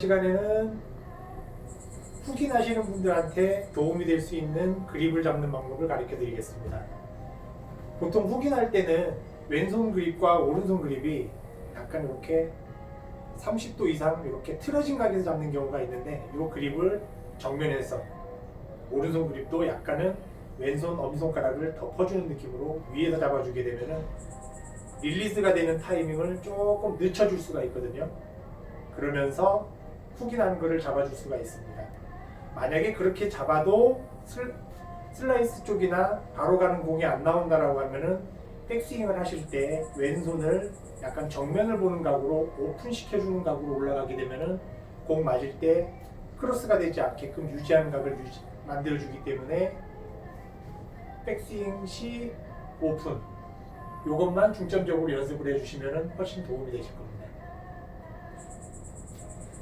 시간에는 후진하시는 분들한테 도움이 될 수 있는 그립을 잡는 방법을 가르쳐 드리겠습니다. 보통 후진할 때는 왼손 그립과 오른손 그립이 약간 이렇게 30도 이상 이렇게 틀어진 각에서 잡는 경우가 있는데 이 그립을 정면에서 오른손 그립도 약간은 왼손 엄지손가락을 덮어주는 느낌으로 위에서 잡아주게 되면은 릴리즈가 되는 타이밍을 조금 늦춰줄 수가 있거든요. 그러면서 훅인하는 거를 잡아줄 수가 있습니다. 만약에 그렇게 잡아도 슬, 슬라이스 쪽이나 바로 가는 공이 안 나온다라고 하면은 백스윙을 하실 때 왼손을 약간 정면을 보는 각으로 오픈 시켜주는 각으로 올라가게 되면은 공 맞을 때 크로스가 되지 않게끔 유지하는 각을 유지, 만들어주기 때문에 백스윙 시 오픈 요것만 중점적으로 연습을 해주시면 훨씬 도움이 되실 겁니다.